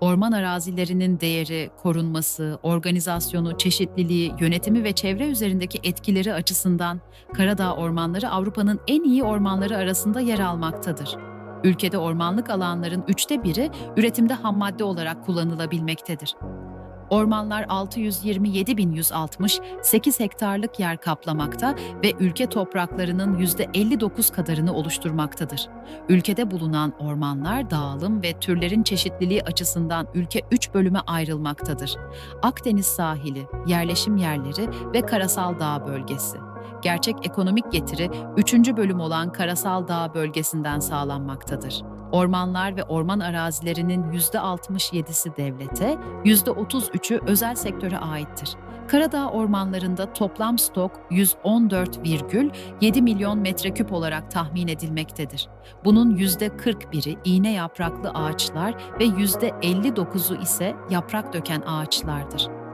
Orman arazilerinin değeri, korunması, organizasyonu, çeşitliliği, yönetimi ve çevre üzerindeki etkileri açısından Karadağ ormanları Avrupa'nın en iyi ormanları arasında yer almaktadır. Ülkede ormanlık alanların üçte biri üretimde hammadde olarak kullanılabilmektedir. Ormanlar 627.160 hektarlık yer kaplamakta ve ülke topraklarının %59 kadarını oluşturmaktadır. Ülkede bulunan ormanlar dağılım ve türlerin çeşitliliği açısından ülke 3 bölüme ayrılmaktadır. Akdeniz sahili, yerleşim yerleri ve karasal dağ bölgesi. Gerçek ekonomik getiri 3. bölüm olan karasal dağ bölgesinden sağlanmaktadır. Ormanlar ve orman arazilerinin %67'si devlete, %33'ü özel sektöre aittir. Karadağ ormanlarında toplam stok 114,7 milyon metreküp olarak tahmin edilmektedir. Bunun %41'i iğne yapraklı ağaçlar ve %59'u ise yaprak döken ağaçlardır.